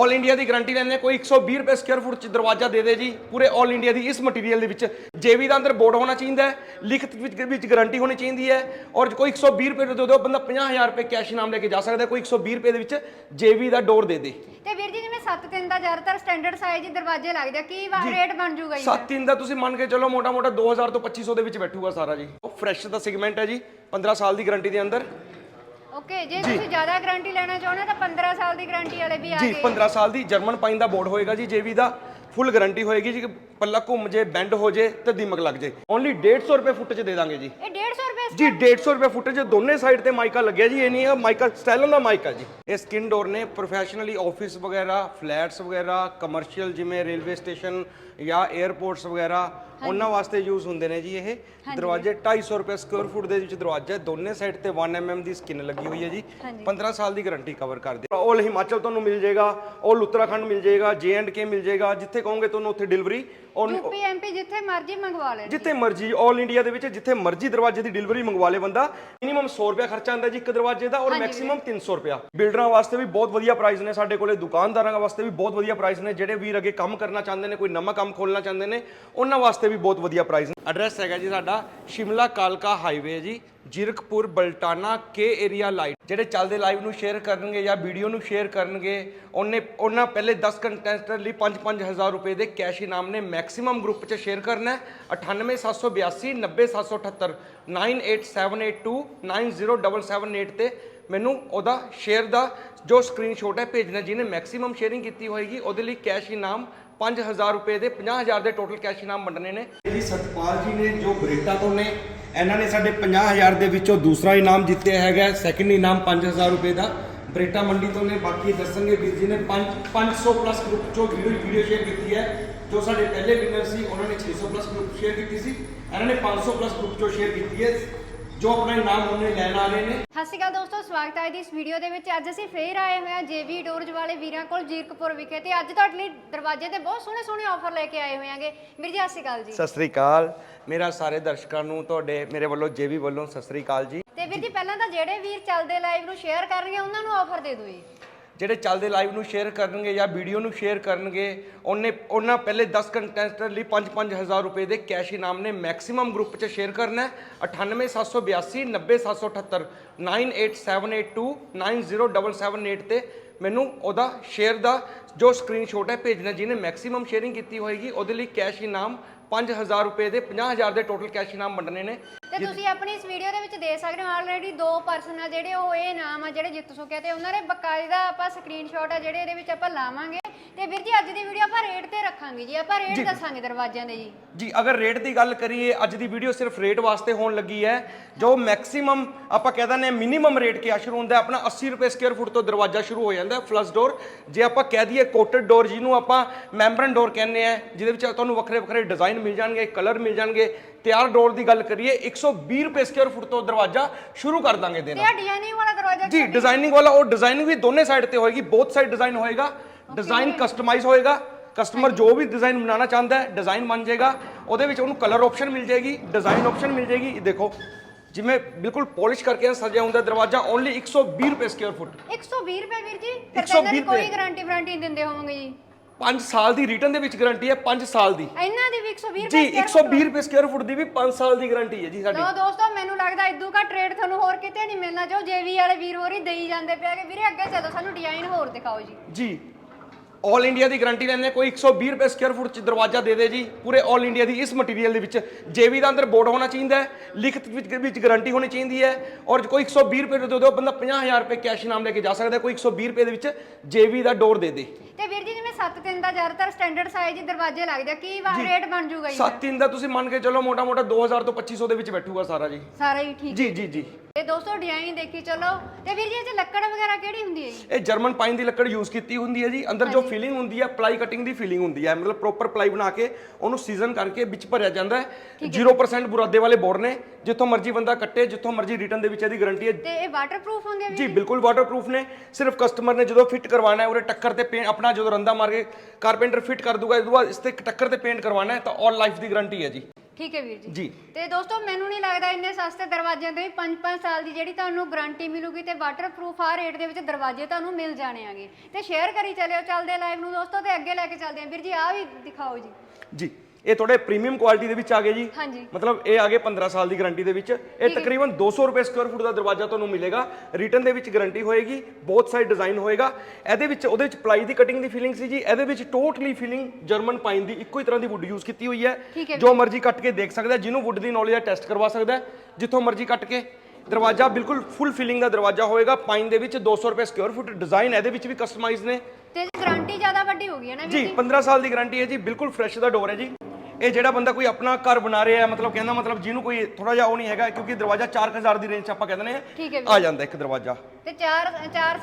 올 India ਦੀ guarantee ਲੈਂਦੇ ਹਾਂ, ਕੋਈ 120 ਰੁਪਏ ਸਕੁਅਰ ਫੁੱਟ ਚ ਦਰਵਾਜ਼ਾ ਦੇ ਦੇ ਜੀ। ਪੂਰੇ 올 ਇੰਡੀਆ ਦੀ ਇਸ ਮਟੀਰੀਅਲ ਦੇ ਵਿੱਚ ਜੇਵੀ ਦਾ ਅੰਦਰ ਬੋਰਡ ਹੋਣਾ ਚਾਹੀਦਾ ਹੈ। ਲਿਖਤ ਵਿੱਚ ਵਿੱਚ ਗਾਰੰਟੀ ਹੋਣੀ ਚਾਹੀਦੀ ਹੈ। ਔਰ ਕੋਈ 120 ਰੁਪਏ ਦੇ ਦਿਓ ਬੰਦਾ 50000 ਰੁਪਏ ਕੈਸ਼ ਇਨਾਮ ਲੈ ਕੇ ਜਾ ਸਕਦਾ ਹੈ, ਕੋਈ 120 ਰੁਪਏ ਦੇ ਵਿੱਚ ਜੇਵੀ ਦਾ ਡੋਰ ਦੇ ਦੇ। ਤੇ ਵੀਰ ਜੀ ਜਿਵੇਂ 7 3 ਦਾ ਜ਼ਿਆਦਾਤਰ ਸਟੈਂਡਰਡ ਸਾਈਜ਼ ਦਰਵਾਜ਼ੇ ਲੱਗਦੇ ਆ। ਕੀ ਰੇਟ ਬਣ ਜੂਗਾ ਜੀ ਸੱਤ ਤਿੰਨ ਦਾ ਤੁਸੀਂ ਮੰਨ ਕੇ ਚਲੋ ਮੋਟਾ ਮੋਟਾ 2000 ਤੋਂ 2500 ਦੇ ਵਿੱਚ ਬੈਠੂਗਾ ਸਾਰਾ ਜੀ। ਉਹ ਫਰੈਸ਼ ਦਾ ਸੈਗਮੈਂਟ ਹੈ ਜੀ। 15 ਸਾਲ ਦੀ ਗਾਰੰਟੀ ਦੇ ਅੰਦਰ। ਓਕੇ ਜੇ ਤੁਸੀਂ ਜ਼ਿਆਦਾ ਗਾਰੰਟੀ ਲੈਣਾ ਚਾਹੁੰਦੇ ਤਾਂ 15 ਸਾਲ ਦੀ ਗਾਰੰਟੀ ਵਾਲੇ ਵੀ ਆ ਜੀ ਗਏ। 15 ਸਾਲ ਦੀ ਜਰਮਨ ਪਾਈਨ ਦਾ ਬੋਰਡ ਹੋਏਗਾ ਜੀ ਜੇਵੀ ਦਾ ਫੁੱਲ ਗਾਰੰਟੀ ਹੋਏਗੀ ਜੀ ਪੱਲਾ ਘੁੰਮ ਜੇ ਬੈਂਡ ਹੋ ਜੇ ਤੇ ਦਿਮਕ ਲੱਗ ਜੇ। ਓਨਲੀ 150 ਰੁਪਏ ਫੁੱਟ 'ਚ ਦੇ ਦਾਂਗੇ ਜੀ। ਇਹ 150 ਰੁਪਏ ਜੀ 150 ਰੁਪਏ ਫੁੱਟ 'ਚ ਦੋਨੇ ਸਾਈਡ ਤੇ ਮਾਈਕਾ ਲੱਗਿਆ ਜੀ ਇਹ ਨਹੀਂ ਹੈ ਮਾਈਕਾ ਸਟਾਈਲਨ ਦਾ ਮਾਈਕਾ ਜੀ। ਇਹ ਸਕਿਨ ਡੋਰ ਨੇ ਪ੍ਰੋਫੈਸ਼ਨਲੀ ਆਫਿਸ ਵਗੈਰਾ ਫਲੈਟਸ ਵਗੈਰਾ ਕਮਰਸ਼ੀਅਲ ਜਿਵੇਂ ਰੇਲਵੇ ਸਟੇਸ਼ਨ ਜਾਂ 에ਅਰਪੋਰਟਸ ਵਗੈਰਾ ਉਹਨਾਂ ਵਾਸਤੇ ਯੂਜ਼ ਹੁੰਦੇ ਨੇ ਜੀ ਇਹ। ਦਰਵਾਜ਼ੇ 250 ਰੁਪਏ ਸਕੁਅਰ ਫੁੱਟ ਦੇ ਵਿੱਚ ਦਰਵਾਜ਼ਾ ਹੈ ਦੋਨੇ ਸਾਈਡ ਤੇ 1 mm ਦੀ ਸਕਿਨ ਲੱਗੀ ਹੋਈ ਹੈ ਜੀ। 15 ਸਾਲ ਦੀ ਗਾਰੰਟੀ ਕਵਰ ਕਰਦੇ ਆਲ ਹਿਮਾਚਲ ਤੁਹਾਨੂੰ ਮਿਲ ਜਾਏਗਾ ਆਲ ਉੱਤਰਾਖੰਡ ਮਿਲ ਜਾਏਗਾ ਜੇ ਐਂਡ ਕੇ ਮਿਲ ਜਾਏਗਾ ਜਿੱਥੇ ਕਹੋਗੇ ਤੁਹਾਨੂੰ ਉੱਥੇ ਡਿਲੀਵਰੀ ਯੂਪੀ ਐਮਪੀ ਜਿੱਥੇ ਮਰਜ਼ੀ ਮੰਗਵਾ ਲੈਣ ਜਿੱਥੇ ਮਰਜ਼ੀ 올 ਇੰਡੀਆ ਦੇ ਵਿੱਚ ਜਿੱਥੇ ਮਰਜ਼ੀ ਦਰਵਾਜ਼ੇ ਦੀ ਡਿਲੀਵਰੀ ਮੰਗਵਾ ਲੇ ਬੰਦਾ ਮਿਨੀਮਮ 100 ਰੁਪਿਆ ਖਰਚਾ ਆਂਦਾ ਜੀ ਇੱਕ ਦਰਵਾਜ਼ੇ ਦਾ ਔਰ ਮੈਕਸਿਮਮ 300 ਰੁਪਿਆ ਬਿਲਡਰਾਂ ਵਾਸਤੇ ਵੀ ਬਹੁਤ ਵਧੀਆ ਪ੍ਰਾਈਸ ਨੇ ਸਾਡੇ ਕੋਲੇ ਦੁਕਾਨਦਾਰਾਂ ਵਾਸਤੇ ਵੀ ਬਹੁਤ ਵਧੀਆ ਪ੍ਰਾਈਸ ਨੇ ਜਿਹੜੇ ਵੀਰ ਅੱਗੇ ਕੰਮ ਕਰਨਾ ਚਾਹੁੰਦੇ ਨੇ ਕੋਈ ਨਵਾਂ ਕੰਮ ਖੋਲਣਾ ਚਾਹੁੰਦੇ ਨੇ ਉਹਨਾਂ ਵਾਸਤੇ ਵੀ ਬਹੁਤ ਵਧੀਆ ਪ੍ਰਾਈਸ ਨੇ। ਐਡਰੈਸ ਹੈਗਾ ਜੀ ਸਾਡਾ ਸ਼ਿਮਲਾ ਕਾਲਕਾ ਹਾਈਵੇ ਜੀ, ਜਿਰਕਪੁਰ, ਬਲਟਾਨਾ ਕੇ ਏਰੀਆ ਲਾਈਟ ਜਿਹੜੇ ਚੱਲਦੇ ਲਾਈਵ ਨੂੰ ਸ਼ੇਅਰ ਕਰਨਗੇ ਜਾਂ ਵੀਡੀਓ ਨੂੰ ਸ਼ੇਅਰ ਕਰਨਗੇ, ਉਹਨੇ, ਉਹਨਾਂ ਪਹਿਲੇ 10 ਕੰਟੈਸਟਰ ਲਈ 5-5000 ਰੁਪਏ ਦੇ ਕੈਸ਼ ਇਨਾਮ ਨੇ ਮੈਕਸਿਮਮ ਗਰੁੱਪ 'ਚ ਸ਼ੇਅਰ ਕਰਨਾ ਹੈ। 98782 90778 98782 90778 ਤੇ ਮੈਨੂੰ ਉਹਦਾ ਸ਼ੇਅਰ ਦਾ ਜੋ ਸਕਰੀਨਸ਼ਾਟ ਹੈ ਭੇਜਣਾ ਜਿਹਨੇ ਮੈਕਸਿਮਮ ਸ਼ੇਅਰਿੰਗ ਕੀਤੀ ਹੋਏਗੀ, ਉਹਦੇ ਲਈ ਕੈਸ਼ ਇਨਾਮ 5000 ਰੁਪਏ ਦੇ 50000 ਦੇ ਟੋਟਲ ਕੈਸ਼ ਇਨਾਮ ਵੰਡਣੇ ਨੇ। ਜੀ ਸਤਪਾਲ ਜੀ ਨੇ ਜੋ ਬਰੇਟਾ ਤੋਂ ਨੇ, ਇਹਨਾਂ ਨੇ ਸਾਡੇ 50000 ਦੇ ਵਿੱਚੋਂ ਦੂਸਰਾ ਇਨਾਮ ਜਿੱਤਿਆ ਹੈਗਾ ਸੈਕਿੰਡ ਇਨਾਮ 5000 ਰੁਪਏ ਦਾ। ਬਰੇਟਾ ਮੰਡੀ ਤੋਂ ਨੇ, ਬਾਕੀ ਦੱਸਣਗੇ ਵੀਰ ਜੀ ਨੇ 500 ਪਲੱਸ ਗਰੁੱਪ ਚੋਂ ਵੀਡੀਓ ਵੀਡੀਓ ਸ਼ੇਅਰ ਕੀਤੀ ਹੈ। ਜੋ ਸਾਡੇ ਪਹਿਲੇ ਵਿਨਰ ਸੀ, ਉਹਨਾਂ ਨੇ 600 ਪਲੱਸ ਗਰੁੱਪ ਸ਼ੇਅਰ ਕੀਤੀ ਸੀ। ਇਹਨਾਂ ਨੇ 500 ਪਲੱਸ ਗਰੁੱਪ ਚੋਂ ਸ਼ੇਅਰ ਕੀਤੀ ਹੈ। ਜੋ ਆਪਣਾ ਇਨਾਮ ਉਹਨੇ ਲੈਣ ਆ ਰਹੇ ਨੇ। ਸਤਿ ਸ਼੍ਰੀ ਅਕਾਲ ਦੋਸਤੋ ਸਵਾਗਤ ਹੈ ਜੀ ਇਸ ਵੀਡੀਓ ਦੇ ਵਿੱਚ। ਅੱਜ ਅਸੀਂ ਫੇਰ ਆਏ ਹੋਏ ਹਾਂ ਜੇਵੀ ਡੋਰਜ ਵਾਲੇ ਵੀਰਾਂ ਕੋਲ ਜੀਰਕਪੁਰ ਵਿਖੇ। ਤੇ ਅੱਜ ਤੁਹਾਡੇ ਲਈ ਦਰਵਾਜ਼ੇ ਤੇ ਬਹੁਤ ਸੋਹਣੇ ਸੋਹਣੇ ਆਫਰ ਲੈ ਕੇ ਆਏ ਹੋਏ ਆਂਗੇ ਵੀਰ ਜੀ ਸਤਿ ਸ਼੍ਰੀ ਅਕਾਲ ਜੀ। ਸਤਿ ਸ੍ਰੀ ਅਕਾਲ। ਮੇਰਾ ਸਾਰੇ ਦਰਸ਼ਕਾਂ ਨੂੰ ਤੁਹਾਡੇ ਮੇਰੇ ਵੱਲੋਂ ਜੇਬੀ ਵੱਲੋਂ ਸਤਿ ਸ੍ਰੀ ਅਕਾਲ ਜੀ। ਤੇ ਵੀਰ ਜੀ ਪਹਿਲਾਂ ਤਾਂ ਜਿਹੜੇ ਵੀਰ ਚੱਲਦੇ ਲਾਈਵ ਨੂੰ ਸ਼ੇਅਰ ਕਰਨਗੇ ਉਹਨਾਂ ਨੂੰ ਆਫਰ ਦੇ ਦਿਓ ਜੀ। ਜਿਹੜੇ ਚੱਲਦੇ ਲਾਈਵ ਨੂੰ ਸ਼ੇਅਰ ਕਰਨਗੇ ਜਾਂ ਵੀਡੀਓ ਨੂੰ ਸ਼ੇਅਰ ਕਰਨਗੇ, ਉਹਨੇ, ਉਹਨਾਂ ਪਹਿਲੇ 10 ਕੰਟੈਸਟਰ ਲਈ 5-5000 ਰੁਪਏ ਦੇ ਕੈਸ਼ ਇਨਾਮ ਨੇ ਮੈਕਸਿਮਮ ਗਰੁੱਪ 'ਚ ਸ਼ੇਅਰ ਕਰਨਾ ਹੈ। 98782 90778 98782 90778 ਤੇ ਮੈਨੂੰ ਉਹਦਾ ਸ਼ੇਅਰ ਦਾ ਜੋ ਸਕਰੀਨਸ਼ਾਟ ਹੈ ਭੇਜਣਾ, ਜਿਹਨੇ ਮੈਕਸਿਮਮ ਸ਼ੇਅਰਿੰਗ ਕੀਤੀ ਹੋਏਗੀ, ਉਹਦੇ ਲਈ ਕੈਸ਼ ਇਨਾਮ 5000 ਰੁਪਏ ਦੇ 50000 ਦੇ ਟੋਟਲ ਕੈਸ਼ ਇਨਾਮ ਵੰਡਣੇ ਨੇ। ਤੁਸੀਂ ਆਪਣੀ ਇਸ ਵੀਡੀਓ ਦੇ ਵਿੱਚ ਦੇਖ ਸਕਦੇ ਹੋ ਆਲਰੇਡੀ ਦੋ ਪਰਸਨ ਆ ਜਿਹੜੇ ਉਹ ਇਹ ਨਾਮ ਆ ਜਿਹੜੇ ਜਿੱਤ ਚੁੱਕੇ ਆ ਤੇ ਉਹਨਾਂ ਦੇ ਬਕਾਇਦਾ ਆਪਾਂ ਸਕਰੀਨਸ਼ਾਟ ਆ ਜਿਹੜੇ ਇਹਦੇ ਵਿੱਚ ਆਪਾਂ ਲਾਵਾਂਗੇ। ਤੇ ਵੀਰ ਜੀ ਅੱਜ ਦੀ ਵੀਡੀਓ ਆਪਾਂ ਰੇਟ ਤੇ ਰੱਖਾਂਗੇ ਜੀ ਆਪਾਂ ਰੇਟ ਦੱਸਾਂਗੇ ਦਰਵਾਜ਼ਿਆਂ ਦੇ ਜੀ। ਜੀ ਅਗਰ ਰੇਟ ਦੀ ਗੱਲ ਕਰੀਏ ਅੱਜ ਦੀ ਵੀਡੀਓ ਸਿਰਫ ਰੇਟ ਵਾਸਤੇ ਹੋਣ ਲੱਗੀ ਹੈ। ਜੋ ਮੈਕਸਿਮਮ ਆਪਾਂ ਕਹਿ ਦਿੰਦੇ ਮਿਨੀਮਮ ਰੇਟ ਕਿਆ ਸ਼ੁਰੂ ਹੁੰਦਾ ਆਪਣਾ 80 ਰੁਪਏ ਸਕੁਅਰ ਫੁੱਟ ਤੋਂ ਦਰਵਾਜ਼ਾ ਸ਼ੁਰੂ ਹੋ ਜਾਂਦਾ ਫਲਸ਼ ਡੋਰ ਜੇ ਆਪਾਂ ਕਹਿ ਦਈਏ ਕੋਟਡ ਡੋਰ ਜਿਹਨੂੰ ਆਪਾਂ ਮੈਂਬਰਨ ਡੋਰ ਕਹਿੰਦੇ ਆ ਜਿਹਦੇ ਵਿੱਚ ਤੁਹਾਨੂੰ ਵੱਖਰੇ ਵੱਖਰੇ ਡਿਜ਼ਾਈਨ ਮਿਲ ਜਾਣਗੇ ਕਲਰ ਮਿਲ ਜਾਣਗੇ। ਤਿਆਰ ਡੋਰ ਦੀ ਗੱਲ ਕਰੀਏ 120 ਰੁਪਏ ਸਕੁਅਰ ਫੁੱਟ ਤੋਂ ਦਰਵਾਜ਼ਾ ਸ਼ੁਰੂ ਕਰ ਦਾਂਗੇ ਤੇ ਦੇਣਾ ਆ ਡਿਜ਼ਾਈਨਿੰਗ ਵਾਲਾ ਦਰਵਾਜ਼ਾ ਜੀ ਡਿਜ਼ਾਈਨਿੰਗ ਵਾਲਾ ਉਹ ਡਿਜ਼ਾਈਨਿੰਗ ਵੀ ਦੋਨੇ ਸਾਈਡ ਤੇ ਹੋਏਗੀ ਬੋਥ ਸਾਈਡ ਡਿਜ਼ਾਈਨ ਹੋਏਗਾ। ਡਿਜ਼ਾਈਨ ਕਸਟਮਾਈਜ਼ ਹੋਏਗਾ। ਕਸਟਮਰ ਜੋ ਵੀ ਡਿਜ਼ਾਈਨ ਬਣਾਉਣਾ ਚਾਹੁੰਦਾ ਹੈ ਡਿਜ਼ਾਈਨ ਬਣ ਜਾਏਗਾ। ਉਹਦੇ ਵਿੱਚ ਉਹਨੂੰ ਕਲਰ ਆਪਸ਼ਨ ਮਿਲ ਜਾਏਗੀ ਡਿਜ਼ਾਈਨ ਆਪਸ਼ਨ ਮਿਲ ਜਾਏਗੀ। ਇਹ ਦੇਖੋ ਜਿਵੇਂ ਬਿਲਕੁਲ ਪਾਲਿਸ਼ ਕਰਕੇ ਸਜਿਆ ਹੁੰਦਾ ਦਰਵਾਜ਼ਾ ਓਨਲੀ 120 ਰੁਪਏ ਸਕੁਅਰ ਫੁੱਟ 120 ਰੁਪਏ ਵੀਰ ਜੀ ਫਿਰ 120 ਤਾਂ ਇਹਨਾਂ ਦੀ ਕੋਈ ਰੁਪਏ। ਗਾਰੰਟੀ ਵਾਰੰਟੀ ਨਹੀਂ ਦਿੰਦੇ ਹੋਵੋਗੇ ਜੀ। 5 ਸਾਲ ਦੀ ਰਿਟਰਨ ਦੇ ਵਿੱਚ ਗਾਰੰਟੀ ਹੈ 5 ਸਾਲ ਦੀ। ਇਹਨਾਂ ਦੀ ਵੀ 120 ਜੀ ਰੁਪਏ square 120 ਰੁਪਏ ਸਕੁਅਰ ਫੁੱਟ ਦੀ ਵੀ 5 ਸਾਲ ਦੀ ਗਾਰੰਟੀ ਹੈ ਜੀ ਸਾਡੀ। ਲੋ ਦੋਸਤੋ ਮੈਨੂੰ ਲੱਗਦਾ ਇਦੂ ਕਾ ਟ੍ਰੇਡ ਤੁਹਾਨੂੰ ਹੋਰ ਕਿਤੇ ਨਹੀਂ ਮਿਲਣਾ ਜੋ ਜੇਵੀ ਵਾਲੇ ਵੀਰ ਹੋਰ ਦੇਈ ਜਾਂਦੇ ਪਿਆ ਕਿ ਵੀਰੇ ਅੱਗੇ ਚੱਲੋ ਸਾਨੂੰ ਡਿਜ਼ਾਈਨ ਹੋਰ ਦਿਖਾਓ ਜੀ। ਜੀ। ਆਲ ਇੰਡੀਆ ਦੀ ਗਾਰੰਟੀ ਲੈਂਦੇ ਹਾਂ, ਕੋਈ 120 ਰੁਪਏ ਸਕੁਅਰ ਫੁੱਟ ਚ ਦਰਵਾਜ਼ਾ ਦੇ ਦੇ ਜੀ। ਪੂਰੇ ਆਲ ਇੰਡੀਆ ਦੀ ਇਸ ਮਟੀਰੀਅਲ ਦੇ ਵਿੱਚ ਜੇਵੀ ਦਾ ਅੰਦਰ ਬੋਰਡ ਹੋਣਾ ਚਾਹੀਦਾ ਹੈ। ਲਿਖਤ ਵਿੱਚ ਵਿੱਚ ਗਾਰੰਟੀ ਹੋਣੀ ਚਾਹੀਦੀ ਹੈ। ਔਰ ਕੋਈ 120 ਰੁਪਏ ਦੇ ਦਿਓ ਬੰਦਾ 50000 ਰੁਪਏ ਕੈਸ਼ ਇਨਾਮ ਲੈ ਕੇ ਜਾ ਸਕਦਾ ਹੈ, ਕੋਈ 120 ਰੁਪਏ ਦੇ ਵਿੱਚ ਜੇਵੀ ਦਾ ਡੋਰ ਦੇ ਦੇ। ਤੇ ਵੀਰ ਜੀ ਜਿਵੇਂ 7 3 ਦਾ ਜ਼ਿਆਦਾਤਰ ਸਟੈਂਡਰਡ ਸਾਈਜ਼ ਦੇ ਦਰਵਾਜ਼ੇ ਲੱਗਦੇ ਆ। ਕੀ ਵਾ ਰੇਟ ਬਣ ਜੂਗਾ ਜੀ ਸੱਤ ਤਿੰਨ ਦਾ ਤੁਸੀਂ ਮੰਨ ਕੇ ਚਲੋ ਮੋਟਾ ਮੋਟਾ 2000 ਤੋਂ 2500 ਦੇ ਵਿੱਚ ਬੈਠੂਗਾ ਸਾਰਾ ਜੀ। ਸਾਰਾ ਹੀ ਠੀਕ ਜੀ ਜੀ ਜੀ। ਤੇ ਦੋਸਤੋ ਡਿਜ਼ਾਈਨ ਦੇਖੀ ਚਲੋ। ਤੇ ਵੀਰ ਜੀ ਇਹ 'ਚ ਲੱਕੜ ਵਗੈਰਾ ਕਿਹੜੀ ਹੁੰਦੀ ਹੈ ਜੀ? ਇਹ ਜਰਮਨ ਪਾਈਨ ਦੀ ਲੱਕੜ ਯੂਜ਼ ਕੀਤੀ ਹੁੰਦੀ ਹੈ ਜੀ। ਅੰਦਰ ਜੋ ਫੀਲਿੰਗ ਹੁੰਦੀ ਹੈ ਪਲਾਈ ਕਟਿੰਗ ਦੀ ਫੀਲਿੰਗ ਹੁੰਦੀ ਹੈ ਮਤਲਬ ਪ੍ਰੋਪਰ ਪਲਾਈ ਬਣਾ ਕੇ ਉਹਨੂੰ ਸੀਜ਼ਨ ਕਰਕੇ ਵਿੱਚ ਭਰਿਆ ਜਾਂਦਾ ਹੈ। 0% ਬੁਰਾਦੇ ਵਾਲੇ ਬੋਰਡ ਨੇ। ਜਿੱਥੋਂ ਮਰਜ਼ੀ ਬੰਦਾ ਕੱਟੇ ਜਿੱਥੋਂ ਮਰਜ਼ੀ ਰਿਟਰਨ ਦੇ ਵਿੱਚ ਇਹਦੀ ਗਾਰੰਟੀ ਹੈ। ਤੇ ਇਹ ਵਾਟਰਪ੍ਰੂਫ ਹੁੰਦੀ ਹੈ ਜੀ ਬਿਲਕੁਲ ਵਾਟਰਪ੍ਰੂਫ ਨੇ। ਸਿਰਫ ਕਸਟਮਰ ਨੇ ਜਦੋਂ ਫਿੱਟ ਕਰਵਾਉਣਾ ਹੈ ਉਹਦੇ ਟੱਕਰ ਤੇ ਪੇਂਟ ਆਪਣਾ ਜਦੋਂ ਰੰਦਾ ਮਾਰ ਕੇ ਕੇ ਕਾਰਪੈਂਟਰ ਫਿੱਟ ਕਰ ਦੂਗਾ ਇਸ ਤੋਂ ਬਾਅਦ ਇਸ ਤੇ ਟੱਕਰ ਤੇ ਪੇਂਟ ਕਰਵਾਉਣਾ ਹੈ ਤਾਂ ਆਲ ਲਾਈਫ ਦੀ ਗਾਰੰਟੀ ਹੈ ਜੀ। ਠੀਕ ਹੈ ਵੀਰ ਜੀ। ਜੀ। ਤੇ ਦੋਸਤੋ ਮੈਨੂੰ ਨਹੀਂ ਲੱਗਦਾ ਇੰਨੇ ਸਸਤੇ ਦਰਵਾਜ਼ਿਆਂ ਦੇ ਵੀ 5-5 ਸਾਲ ਦੀ ਜਿਹੜੀ ਤੁਹਾਨੂੰ ਗਾਰੰਟੀ ਮਿਲੂਗੀ ਤੇ ਵਾਟਰਪ੍ਰੂਫ ਆ ਰੇਟ ਦੇ ਵਿੱਚ ਦਰਵਾਜ਼ੇ ਤੁਹਾਨੂੰ ਮਿਲ ਜਾਣੇ ਆਗੇ ਤੇ ਸ਼ੇਅਰ ਕਰੀ ਚੱਲਿਓ ਚੱਲਦੇ ਲਾਈਵ ਨੂੰ ਦੋਸਤੋ ਤੇ ਅੱਗੇ ਲੈ ਕੇ ਚੱਲਦੇ ਆਂ ਵੀਰ ਜੀ ਆ ਵੀ ਦਿਖਾਓ ਜੀ। ਜੀ। ਇਹ ਥੋੜੇ ਪ੍ਰੀਮੀਅਮ ਕੁਆਲਿਟੀ ਦੇ ਵਿੱਚ ਆ ਗਏ ਜੀ। ਹਾਂਜੀ। ਮਤਲਬ ਇਹ ਆ ਗਏ 15 ਸਾਲ ਦੀ ਗਾਰੰਟੀ ਦੇ ਵਿੱਚ। ਇਹ ਤਕਰੀਬਨ 200 ਰੁਪਏ ਸਕੁਅਰ ਫੁੱਟ ਦਾ ਦਰਵਾਜ਼ਾ ਤੁਹਾਨੂੰ ਮਿਲੇਗਾ। ਰਿਟਰਨ ਦੇ ਵਿੱਚ ਗਾਰੰਟੀ ਹੋਏਗੀ। ਬਹੁਤ ਸਾਈਡ ਡਿਜ਼ਾਈਨ ਹੋਏਗਾ। ਇਹਦੇ ਵਿੱਚ ਉਹਦੇ ਵਿੱਚ ਪਲਾਈ ਦੀ ਕਟਿੰਗ ਦੀ ਫੀਲਿੰਗ ਸੀ ਜੀ। ਇਹਦੇ ਵਿੱਚ ਟੋਟਲੀ ਫੀਲਿੰਗ ਜਰਮਨ ਪਾਈਨ ਦੀ ਇੱਕੋ ਹੀ ਤਰ੍ਹਾਂ ਦੀ ਵੁੱਡ ਯੂਜ਼ ਕੀਤੀ ਹੋਈ ਹੈ। ਜੋ ਮਰਜ਼ੀ ਕੱਟ ਕੇ ਦੇਖ ਸਕਦਾ ਜਿਹਨੂੰ ਵੁੱਡ ਦੀ ਨੌਲੇਜ ਹੈ ਟੈਸਟ ਕਰਵਾ ਸਕਦਾ ਜਿੱਥੋਂ ਮਰਜ਼ੀ ਕੱਟ ਕੇ। ਦਰਵਾਜ਼ਾ ਬਿਲਕੁਲ ਫੁੱਲ ਫੀਲਿੰਗ ਦਾ ਦਰਵਾਜ਼ਾ ਹੋਏਗਾ। ਪਾਈਨ ਦੇ ਵਿੱਚ 200 ਰੁਪਏ ਸਕੁਅਰ ਫੁੱਟ ਡਿਜ਼ਾਈਨ ਇਹਦੇ ਵਿੱਚ ਵੀ ਕਸਟਮਾਈਜ਼ ਨੇ। ਤੇ ਗਾਰੰਟੀ ਜ਼ਿਆਦਾ ਵੱਡੀ ਹੋ ਗਈ ਹੈ ਨਾ ਜੀ 15 ਸਾਲ ਦੀ ਗਾਰੰਟੀ ਹੈ ਜੀ। ਬਿਲਕੁਲ ਫਰੈਸ਼ ਦਾ ਡੋਰ ਹੈ ਜੀ। ਇਹ ਜਿਹੜਾ ਬੰਦਾ ਕੋਈ ਆਪਣਾ ਘਰ ਬਣਾ ਰਿਹਾ ਹੈ ਮਤਲਬ ਕਹਿੰਦਾ ਮਤਲਬ ਜਿਹਨੂੰ ਕੋਈ ਥੋੜਾ ਜਿਹਾ ਉਹ ਨਹੀਂ ਹੈਗਾ ਕਿਉਂਕਿ ਦਰਵਾਜ਼ਾ 4000 ਦੀ ਰੇਂਜ 'ਚ ਆਪਾਂ ਕਹਿੰਦੇ ਨੇ ਠੀਕ ਹੈ ਆ ਜਾਂਦਾ ਇੱਕ ਦਰਵਾਜ਼ਾ। ਤੇ 4 4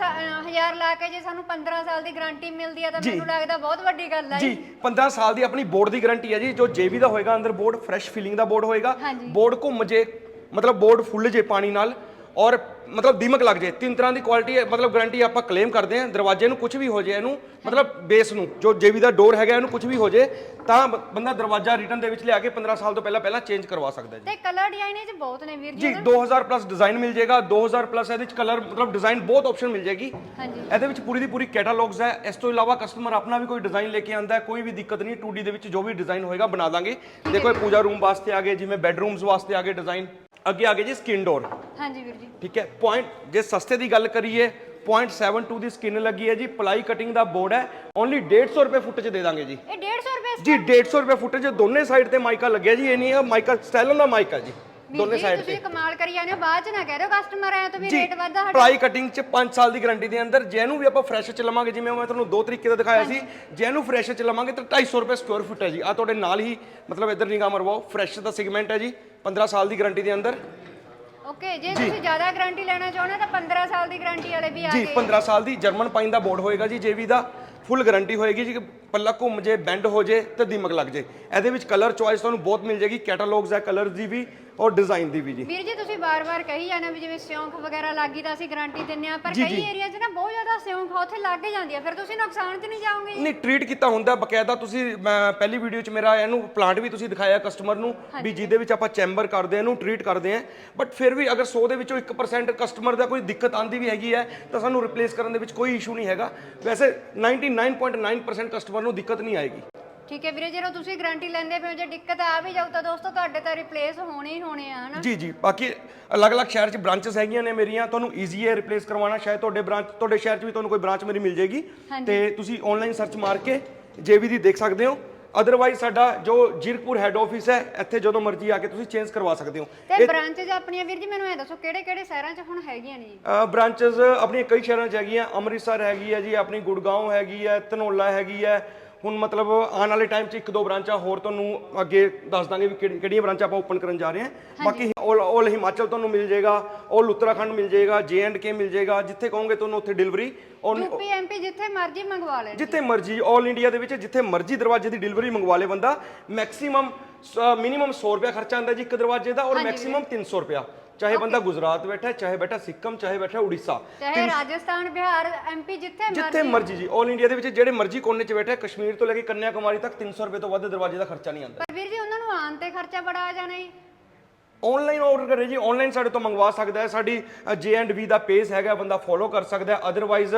ਹਜ਼ਾਰ ਲਾ ਕੇ ਜੇ ਸਾਨੂੰ 15 ਸਾਲ ਦੀ ਗਾਰੰਟੀ ਮਿਲਦੀ ਹੈ ਤਾਂ ਮੈਨੂੰ ਲੱਗਦਾ ਬਹੁਤ ਵੱਡੀ ਗੱਲ ਹੈ ਜੀ 15 ਸਾਲ ਦੀ ਆਪਣੀ ਬੋਰਡ ਦੀ ਗਾਰੰਟੀ ਹੈ ਜੀ ਜੋ ਜੇਬੀ ਦਾ ਹੋਏਗਾ ਅੰਦਰ ਬੋਰਡ ਫਰੈਸ਼ ਫੀਲਿੰਗ ਦਾ ਬੋਰਡ ਹੋਏਗਾ। ਹਾਂਜੀ। ਬੋਰਡ ਘੁੰਮ ਜੇ ਮਤਲਬ ਬੋਰਡ ਫੁੱਲ ਜੇ ਪਾਣੀ ਨਾਲ ਔਰ ਮਤਲਬ ਦੀਮਕ ਲੱਗ ਜੇ। ਤਿੰਨ ਤਰ੍ਹਾਂ ਦੀ ਕੁਆਲਿਟੀ ਹੈ ਮਤਲਬ ਗਾਰੰਟੀ ਆਪਾਂ ਕਲੇਮ ਕਰਦੇ ਹਾਂ ਦਰਵਾਜ਼ੇ ਨੂੰ ਕੁਝ ਵੀ ਹੋ ਜੇ ਇਹਨੂੰ ਮਤਲਬ ਬੇਸ ਨੂੰ ਜੋ ਜੇਬੀ ਦਾ ਡੋਰ ਹੈਗਾ ਇਹਨੂੰ ਕੁਝ ਵੀ ਹੋ ਜੇ ਤਾਂ ਬੰਦਾ ਦਰਵਾਜ਼ਾ ਰਿਟਰਨ ਦੇ ਵਿੱਚ ਲਿਆ ਕੇ 15 ਸਾਲ ਤੋਂ ਪਹਿਲਾਂ ਪਹਿਲਾਂ ਚੇਂਜ ਕਰਵਾ ਸਕਦਾ ਜੀ। ਤੇ ਕਲਰ ਡਿਜ਼ਾਈਨ ਇਹ ਚ ਬਹੁਤ ਨੇ ਵੀਰ ਜੀ ਜੀ 2000 ਪਲੱਸ ਡਿਜ਼ਾਈਨ ਮਿਲ ਜਾਏਗਾ 2000 ਪਲੱਸ ਇਹਦੇ ਵਿੱਚ ਕਲਰ ਮਤਲਬ ਡਿਜ਼ਾਈਨ ਬਹੁਤ ਆਪਸ਼ਨ ਮਿਲ ਜਾਏਗੀ ਹਾਂਜੀ। ਇਹਦੇ ਵਿੱਚ ਪੂਰੀ ਦੀ ਪੂਰੀ ਕੈਟਾਲੌਗਸ ਹੈ ਇਸ ਤੋਂ ਇਲਾਵਾ ਕਸਟਮਰ ਆਪਣਾ ਵੀ ਕੋਈ ਡਿਜ਼ਾਈਨ ਲੈ ਕੇ ਆਂਦਾ ਹੈ ਕੋਈ ਵੀ ਦਿੱਕਤ ਨਹੀਂ 2D ਦੇ ਵਿੱਚ ਜੋ ਵੀ ਡਿਜ਼ਾਈਨ ਹੋਏਗਾ ਬਣਾ ਦਾਂਗੇ। ਦੇਖੋ ਇਹ ਪੂਜਾ ਰੂਮ ਵਾਸਤੇ ਆ ਗਏ ਜਿਵੇਂ ਬੈੱਡਰੂਮਸ ਵਾਸਤੇ ਆ ਗਏ ਡਿਜ਼ਾਈਨ ਅੱਗੇ ਆ ਗਏ ਜੀ ਸਕਿਨ ਡੋਰ ਹਾਂਜੀ ਵੀਰ ਜੀ। ਠੀਕ ਹੈ ਪੁਆਇੰਟ ਜੇ ਸਸਤੇ ਦੀ ਗੱਲ ਕਰੀਏ 0.72 ਦੀ ਸਕਿਨ ਲੱਗੀ ਹੈ ਜੀ ਪਲਾਈ ਕਟਿੰਗ ਦਾ ਬੋਰਡ ਹੈ ਓਨਲੀ 150 ਰੁਪਏ ਫੁੱਟ 'ਚ ਦੇ ਦਾਂਗੇ ਜੀ। ਇਹ 150 ਰੁਪਏ ਜੀ 150 ਰੁਪਏ ਫੁੱਟ 'ਚ ਦੋਨੇ ਸਾਈਡ ਤੇ ਮਾਈਕਾ ਲੱਗਿਆ ਜੀ ਇਹ ਨਹੀਂ ਹੈ ਮਾਈਕਾ ਸਟੈਲਨ ਦਾ ਮਾਈਕਾ ਜੀ। ਦੋਨੇ ਜੀ ਸਾਈਡ ਤੁਸੀਂ ਕਮਾਲ ਕਰੀ ਜਾਂਦੇ ਹੋ ਬਾਅਦ ਚ ਨਾ ਕਹਿ ਦਿਓ ਕਸਟਮਰ ਆਇਆ ਤਾਂ ਵੀ ਜੀ ਰੇਟ ਵੱਧਦਾ ਸਾਡਾ। ਪਲਾਈ ਕਟਿੰਗ ਚ 5 ਸਾਲ ਦੀ ਗਾਰੰਟੀ ਦੇ ਅੰਦਰ ਜਿਹਨੂੰ ਵੀ ਆਪਾਂ ਫਰੈਸ਼ ਚ ਲਵਾਂਗੇ ਜਿਵੇਂ ਮੈਂ ਤੁਹਾਨੂੰ ਦੋ ਤਰੀਕੇ ਦਾ ਦਿਖਾਇਆ ਸੀ ਜਿਹਨੂੰ ਫਰੈਸ਼ ਚ ਲਵਾਂਗੇ ਤਾਂ 250 ਰੁਪਏ ਸਕੁਅਰ ਫੁੱਟ ਹੈ ਜੀ। ਆ ਤੁਹਾਡੇ ਨਾਲ ਹੀ ਮਤਲਬ ਇੱਧਰ ਨਿਗਾਹ ਮਰਵਾਓ ਫਰੈਸ਼ ਦਾ ਸੈਗਮੈਂਟ ਹੈ ਜੀ 15 ਸਾਲ ਦੀ ਗਾਰੰਟੀ ਦੇ ਅੰਦਰ। ਓਕੇ ਜੇ ਤੁਸੀਂ ਜ਼ਿਆਦਾ ਗਾਰੰਟੀ ਲੈਣਾ ਚਾਹੁੰਦੇ ਤਾਂ 15 ਸਾਲ ਦੀ ਗਾਰੰਟੀ ਵਾਲੇ ਵੀ ਆ ਜੀ ਗਏ। 15 ਸਾਲ ਦੀ ਜਰਮਨ ਪਾਈਨ ਦਾ ਬੋਰਡ ਹੋਏਗਾ ਜੀ ਜੇਵੀ ਦਾ। ਫੁੱਲ ਗਾਰੰਟੀ ਹੋਏਗੀ ਜੀ ਕਿ ਪੱਲਾ ਘੁੰਮ ਜੇ ਬੈਂਡ ਹੋ ਜੇ ਤੇ ਦੀਮਕ ਲੱਗ ਜੇ। ਇਹਦੇ ਵਿੱਚ ਕਲਰ ਚੁਆਇਸ ਤੁਹਾਨੂੰ ਬਹੁਤ ਮਿਲ ਜੇਗੀ ਕੈਟਾਲੌਗਸ ਹੈ ਕਲਰ ਦੀ ਵੀ। ਔਰ ਡਿਜ਼ਾਈਨ ਦੀ ਵੀ ਜੀ। ਵੀਰ ਜੀ ਤੁਸੀਂ ਬਾਰ-ਬਾਰ ਕਹੀ ਜਾਂਦੇ ਹੋ ਵੀ ਜਿਵੇਂ ਸਿਉਂਖ ਵਗੈਰਾ ਲੱਗੀ ਤਾਂ ਅਸੀਂ ਗਾਰੰਟੀ ਦਿੰਨੇ ਆ ਪਰ ਜੀ, ਕਈ ਜੀ। ਏਰੀਆ 'ਚ ਨਾ ਬਹੁਤ ਜ਼ਿਆਦਾ ਸਿਉਂਖ ਆ, ਉੱਥੇ ਲੱਗ ਜਾਂਦੀ ਆ। ਫਿਰ ਤੁਸੀਂ ਨੁਕਸਾਨ 'ਚ ਨਹੀਂ ਜਾਓਗੇ ਨਹੀਂ ਟ੍ਰੀਟ ਕੀਤਾ ਹੁੰਦਾ ਬਕਾਇਦਾ। ਤੁਸੀਂ ਮੈਂ ਪਹਿਲੀ ਵੀਡੀਓ 'ਚ ਮੇਰਾ ਇਹਨੂੰ ਪਲਾਂਟ ਵੀ ਤੁਸੀਂ ਦਿਖਾਇਆ ਕਸਟਮਰ ਨੂੰ ਵੀ ਜਿਹਦੇ ਵਿੱਚ ਆਪਾਂ ਚੈਂਬਰ ਕਰਦੇ ਹਾਂ ਇਹਨੂੰ ਟ੍ਰੀਟ ਕਰਦੇ ਹਾਂ। ਬਟ ਫਿਰ ਵੀ ਅਗਰ 100 ਦੇ ਵਿੱਚੋਂ 1% ਕਸਟਮਰ ਦਾ ਕੋਈ ਦਿੱਕਤ ਆਂਦੀ ਵੀ ਹੈਗੀ ਹੈ ਤਾਂ ਸਾਨੂੰ ਰਿਪਲੇਸ ਕਰਨ ਦੇ ਵਿੱਚ ਕੋਈ ਇਸ਼ੂ ਨਹੀਂ ਹੈਗਾ। ਵੈਸੇ 99.9% ਕਸਟਮਰ ਨੂੰ ਦਿੱਕਤ ਨਹੀਂ ਆਏਗੀ। ਠੀਕ ਹੈ ਵੀਰੇ ਜਦੋਂ ਤੁਸੀਂ ਗਾਰੰਟੀ ਲੈਂਦੇ ਫਿਰ ਜੇ ਦਿੱਕਤ ਆ ਵੀ ਜਾਊ ਤਾਂ ਦੋਸਤੋ ਤੁਹਾਡੇ ਤਾਂ ਰਿਪਲੇਸ ਹੋਣੇ ਹੀ ਹੋਣੇ ਆ ਹਨਾ? ਜੀ ਜੀ ਬਾਕੀ ਅਲੱਗ-ਅਲੱਗ ਸ਼ਹਿਰ 'ਚ ਬ੍ਰਾਂਚਸ ਹੈਗੀਆਂ ਨੇ ਮੇਰੀਆਂ ਤੁਹਾਨੂੰ ਈਜ਼ੀ ਹੈ ਰਿਪਲੇਸ ਕਰਵਾਉਣਾ ਸ਼ਾਇਦ ਤੁਹਾਡੇ ਬ੍ਰਾਂਚ ਤੁਹਾਡੇ ਸ਼ਹਿਰ 'ਚ ਵੀ ਤੁਹਾਨੂੰ ਕੋਈ ਬ੍ਰਾਂਚ ਮੇਰੀ ਮਿਲ ਜਾਏਗੀ। ਤੇ ਤੁਸੀਂ ਆਨਲਾਈਨ ਸਰਚ ਮਾਰ ਕੇ ਜੇਬੀ ਦੀ ਦੇਖ ਸਕਦੇ ਹੋ। ਅਦਰਵਾਈਜ਼ ਸਾਡਾ ਜੋ ਜੀਰਕਪੁਰ ਹੈੱਡ ਆਫਿਸ ਹੈ ਇੱਥੇ ਜਦੋਂ ਮਰਜ਼ੀ ਆ ਕੇ ਤੁਸੀਂ ਚੇਂਜ ਕਰਵਾ ਸਕਦੇ ਹੋ। ਤੇ ਬ੍ਰਾਂਚੇਸ ਆਪਣੀਆਂ ਵੀਰ ਜੀ ਮੈਨੂੰ ਇਹ ਦੱਸੋ ਕਿਹੜੇ ਕਿਹੜੇ ਸ਼ਹਿਰਾਂ 'ਚ ਹੁਣ ਹੈਗੀਆਂ ਨੇ ਜੀ? ਬ੍ਰਾਂਚਸ ਆਪਣੀਆਂ ਕਈ ਸ਼ਹਿਰਾਂ 'ਚ ਹੈਗੀਆਂ ਅੰਮ੍ਰਿਤਸਰ ਹੈਗੀ ਹੈ ਜੀ ਆਪਣੀ ਗੁੜਗਾਉਂ ਹੈਗੀ ਹੈ ਧਨੌਲਾ ਹੈਗੀ ਹੈ ਹੁਣ ਮਤਲਬ ਆਉਣ ਵਾਲੇ ਟਾਈਮ 'ਚ ਇੱਕ ਦੋ ਬ੍ਰਾਂਚਾਂ ਹੋਰ ਤੁਹਾਨੂੰ ਅੱਗੇ ਦੱਸ ਦਾਂਗੇ ਵੀ ਕਿਹੜੀਆਂ ਬ੍ਰਾਂਚਾਂ ਆਪਾਂ ਓਪਨ ਕਰਨ ਜਾ ਰਹੇ ਹਾਂ। ਬਾਕੀ ਆਲ ਆਲ ਹਿਮਾਚਲ ਤੁਹਾਨੂੰ ਮਿਲ ਜਾਏਗਾ ਆਲ ਉੱਤਰਾਖੰਡ ਮਿਲ ਜਾਏਗਾ ਜੇ ਐਂਡ ਕੇ ਮਿਲ ਜਾਏਗਾ ਜਿੱਥੇ ਕਹੋਗੇ ਤੁਹਾਨੂੰ ਉੱਥੇ ਡਿਲੀਵਰੀ ਔਰ ਯੂਪੀ ਜਿੱਥੇ ਮਰਜ਼ੀ ਮੰਗਵਾ ਲੈਣ ਜਿੱਥੇ ਮਰਜ਼ੀ 올 ਇੰਡੀਆ ਦੇ ਵਿੱਚ ਜਿੱਥੇ ਮਰਜ਼ੀ ਦਰਵਾਜ਼ੇ ਦੀ ਡਿਲੀਵਰੀ ਮੰਗਵਾ ਲੈ ਬੰਦਾ ਮੈਕਸਿਮਮ ਮਿਨੀਮਮ 100 ਰੁਪਿਆ ਖਰਚਾ ਆਉਂਦਾ ਜੀ ਇੱਕ ਦਰਵਾਜ਼ੇ ਦਾ ਔਰ ਮੈਕਸਿਮਮ 300 ਰੁਪਿਆ ਚਾਹੇ ਬੰਦਾ ਗੁਜਰਾਤ ਬੈਠਾ ਹੈ, ਚਾਹੇ ਬੈਠਾ ਸਿੱਕਮ ਚਾਹੇ ਬੈਠਾ ਉੜੀਸਾ। ਚਾਹੇ ਰਾਜਸਥਾਨ ਬਿਹਾਰ ਐਮਪੀ ਜਿੱਥੇ ਜਿੱਥੇ ਮਰਜ਼ੀ ਜੀ 올 ਇੰਡੀਆ ਦੇ ਵਿੱਚ ਜਿਹੜੇ ਮਰਜ਼ੀ ਕੋਨੇ 'ਚ ਬੈਠਾ ਹੈ, ਕਸ਼ਮੀਰ ਤੋਂ ਲੈ ਕੇ ਕੰਨਿਆ ਕੁਮਾਰੀ ਤੱਕ 300 ਰੁਪਏ ਤੋਂ ਵੱਧ ਦਰਵਾਜ਼ੇ ਦਾ ਖਰਚਾ ਨਹੀਂ ਆਂਦਾ ਪਰ ਵੀਰ ਜੀ ਉਹਨਾਂ ਨੂੰ ਆਉਣ ਤੇ ਖਰਚਾ ਬੜਾ ਆ ਜਾਣਾ ਜੀ। ਆਨਲਾਈਨ ਆਰਡਰ ਕਰੇ ਜੀ ਆਨਲਾਈਨ ਸਾਡੇ ਤੋਂ ਮੰਗਵਾ ਸਕਦਾ ਹੈ। ਸਾਡੀ J&V ਦਾ ਪੇਜ ਹੈਗਾ ਬੰਦਾ ਫੋਲੋ ਕਰ ਸਕਦਾ ਹੈ। ਅਦਰਵਾਈਜ਼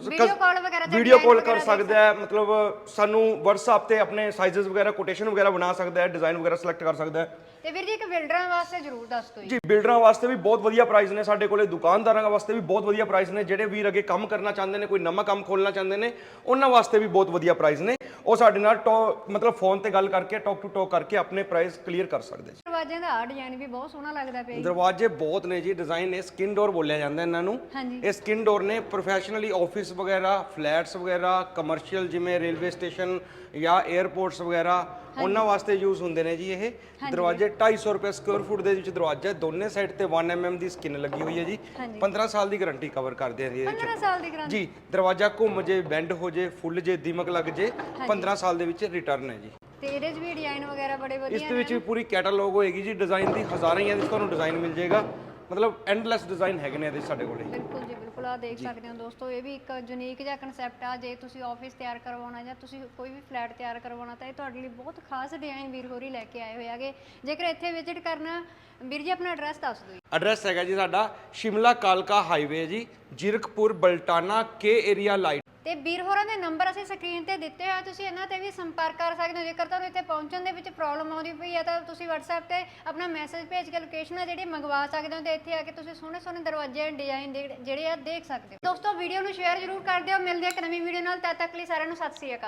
ਵੀਡੀਓ ਕਾਲ ਵਗੈਰਾ ਵੀਡੀਓ ਕਾਲ ਕਰ ਸਕਦਾ ਹੈ। ਮਤਲਬ ਸਾਨੂੰ WhatsApp ਤੇ ਆਪਣੇ ਸਾਈਜ਼ਸ ਵਗੈਰਾ ਕੋਟੇਸ਼ਨ ਵਗੈਰਾ ਬਣਾ ਸਕਦਾ ਹੈ ਡਿਜ਼ਾਈਨ ਵਗੈਰਾ ਸਿਲੈਕਟ ਕਰ ਸਕਦਾ ਹੈ। ਤੇ ਵੀਰ ਜੀ ਇੱਕ ਬਿਲਡਰਾਂ ਵਾਸਤੇ ਜ਼ਰੂਰ ਦੱਸ ਦਿਓ ਜੀ। ਬਿਲਡਰਾਂ ਵਾਸਤੇ ਵੀ ਬਹੁਤ ਵਧੀਆ ਪ੍ਰਾਈਸ ਨੇ ਸਾਡੇ ਕੋਲੇ ਦੁਕਾਨਦਾਰਾਂ ਵਾਸਤੇ ਵੀ ਬਹੁਤ ਵਧੀਆ ਪ੍ਰਾਈਸ ਨੇ ਜਿਹੜੇ ਵੀਰ ਅੱਗੇ ਕੰਮ ਕਰਨਾ ਚਾਹੁੰਦੇ ਨੇ ਕੋਈ ਨਵਾਂ ਕੰਮ ਖੋਲਣਾ ਚਾਹੁੰਦੇ ਨੇ ਉਹਨਾਂ ਵਾਸਤੇ ਵੀ ਬਹੁਤ ਵਧੀਆ ਪ੍ਰਾਈਸ ਨੇ। ਉਹ ਸਾਡੇ ਨਾਲ ਟੋ- ਮਤਲਬ ਫੋਨ ਤੇ ਗੱਲ ਕਰਕੇ ਟਾਕ ਟੂ ਟਾਕ ਕਰਕੇ ਆਪਣੇ ਪ੍ਰਾਈਸ ਕਲੀਅਰ ਕਰ ਸਕਦੇ ਜੀ। ਦਰਵਾਜ਼ਿਆਂ ਦਾ ਡਿਜ਼ਾਈਨ ਵੀ ਬਹੁਤ ਸੋਹਣਾ ਲੱਗਦਾ ਪਿਆ ਦਰਵਾਜ਼ੇ ਬਹੁਤ ਨੇ ਜੀ ਡਿਜ਼ਾਈਨ ਨੇ ਸਕਿਨ ਡੋਰ ਬੋਲਿਆ ਜਾਂਦਾ ਇਹਨਾਂ ਨੂੰ। ਇਹ ਸਕਿਨ ਡੋਰ ਨੇ ਪ੍ਰੋਫੈਸ਼ਨਲੀ ਆਫਿਸ ਵਗੈਰਾ ਫਲੈਟਸ ਵਗੈਰਾ ਕਮਰਸ਼ੀਅਲ ਜਿਵੇਂ ਰੇਲਵੇ ਸਟੇਸ਼ਨ ਜਾਂ 에ਅਰਪੋਰਟਸ ਵਗੈਰਾ ਉਹਨਾਂ ਵਾਸਤੇ ਯੂਜ਼ ਹੁੰਦੇ ਨੇ ਜੀ ਇਹ। ਦਰਵਾਜ਼ੇ 250 ਰੁਪਏ ਸਕੁਅਰ ਫੁੱਟ ਦੇ ਵਿੱਚ ਦਰਵਾਜ਼ਾ ਹੈ। ਦੋਨੇ ਸਾਈਡ ਤੇ 1 mm ਦੀ ਸਕਿਨ ਲੱਗੀ ਹੋਈ ਹੈ ਜੀ। 15 ਸਾਲ ਦੀ ਗਾਰੰਟੀ ਕਵਰ ਕਰਦੇ ਆ ਜੀ ਇਹਦੇ 'ਚ। 15 ਸਾਲ ਦੀ ਗਾਰੰਟੀ ਜੀ ਦਰਵਾਜ਼ਾ ਘੁੰਮ ਜੇ ਬੈਂਡ ਹੋ ਜੇ ਫੁੱਲ ਜੇ ਦੀਮਕ ਲੱਗ ਜੇ 15 ਸਾਲ ਦੇ ਵਿੱਚ ਰਿਟਰਨ ਹੈ ਜੀ। ਤੇ ਇਹਦੇ 'ਚ ਵੀ ਡਿਜ਼ਾਈਨ ਵਗੈਰਾ ਬੜੇ ਇਸ ਵਧੀਆ ਦੇ ਵਿੱਚ ਵੀ ਪੂਰੀ ਕੈਟਾਲੌਗ ਹੋਏਗੀ ਜੀ। ਡਿਜ਼ਾਈਨ ਦੀ ਹਜ਼ਾਰਾਂ ਹੀ 'ਚ ਤੁਹਾਨੂੰ ਡਿਜ਼ਾਈਨ ਮਿਲ ਜਾਏਗਾ। ਮਤਲਬ ਐਂਡਲੈਸ ਡਿਜ਼ਾਈਨ ਹੈਗੇ ਨੇ ਇਹਦੇ ਸਾਡੇ ਕੋਲੇ। ਬਿਲਕੁਲ। ਆ ਦੇਖ ਸਕਦੇ ਹੋ ਦੋਸਤੋ ਇਹ ਵੀ ਇੱਕ ਯੂਨੀਕ ਜਿਹਾ ਕਨਸੈਪਟ ਆ। ਜੇ ਤੁਸੀਂ ਆਫਿਸ ਤਿਆਰ ਕਰਵਾਉਣਾ ਜਾਂ ਤੁਸੀਂ ਕੋਈ ਵੀ ਫਲੈਟ ਤਿਆਰ ਕਰਵਾਉਣਾ ਤਾਂ ਇਹ ਤੁਹਾਡੇ ਲਈ ਬਹੁਤ ਖਾਸ ਡਿਜ਼ਾਈਨ ਵੀਰ ਹੋਰੀ ਲੈ ਕੇ ਆਏ ਹੋਏ ਹੈਗੇ। ਜੇਕਰ ਇੱਥੇ ਵਿਜ਼ਿਟ ਕਰਨਾ ਵੀਰ ਜੀ ਆਪਣਾ ਐਡਰੈਸ ਦੱਸ ਦਿਓ। ਐਡਰੈਸ ਹੈਗਾ ਜੀ ਸਾਡਾ ਸ਼ਿਮਲਾ ਕਾਲਕਾ ਹਾਈਵੇ ਜੀ ਜਿਰਕਪੁਰ ਬਲਟਾਨਾ ਕੇ ਏਰੀਆ ਲਾਈਟ ਤੇ ਵੀਰ ਹੋਰਾਂ ਦੇ ਨੰਬਰ ਅਸੀਂ ਸਕਰੀਨ ਤੇ ਦਿੱਤੇ ਹੋਏ ਆ, ਤੁਸੀਂ ਇਹਨਾਂ ਤੇ ਵੀ ਸੰਪਰਕ ਕਰ ਸਕਦੇ ਹੋ। ਜੇਕਰ ਤੁਹਾਨੂੰ ਇੱਥੇ ਪਹੁੰਚਣ ਦੇ ਵਿੱਚ ਪ੍ਰੋਬਲਮ ਆਉਂਦੀ ਪਈ ਹੈ ਤਾਂ ਤੁਸੀਂ WhatsApp ਤੇ ਆਪਣਾ ਮੈਸੇਜ ਭੇਜ ਕੇ ਲੋਕੇਸ਼ਨ ਆ ਜਿਹੜੀ ਮੰਗਵਾ ਸਕਦੇ ਹੋ ਤੇ ਇੱਥੇ ਆ ਕੇ ਤੁਸੀਂ ਸੋਹਣੇ ਸੋਹਣੇ ਦਰਵਾਜ਼ੇ ਡਿਜ਼ਾਈਨ ਜਿਹੜੇ ਆ ਦੇਖ ਸਕਦੇ ਹੋ। ਦੋਸਤੋ ਵੀਡੀਓ ਨੂੰ ਸ਼ੇਅਰ ਜ਼ਰੂਰ ਕਰ ਦਿਓ। ਮਿਲਦੇ ਆ ਇੱਕ ਨਵੀਂ ਵੀਡੀਓ ਨਾਲ। ਤਦ ਤੱਕ ਲਈ ਸਾਰਿਆਂ ਨੂੰ ਸਤਿ ਸ੍ਰੀ ਅਕਾਲ।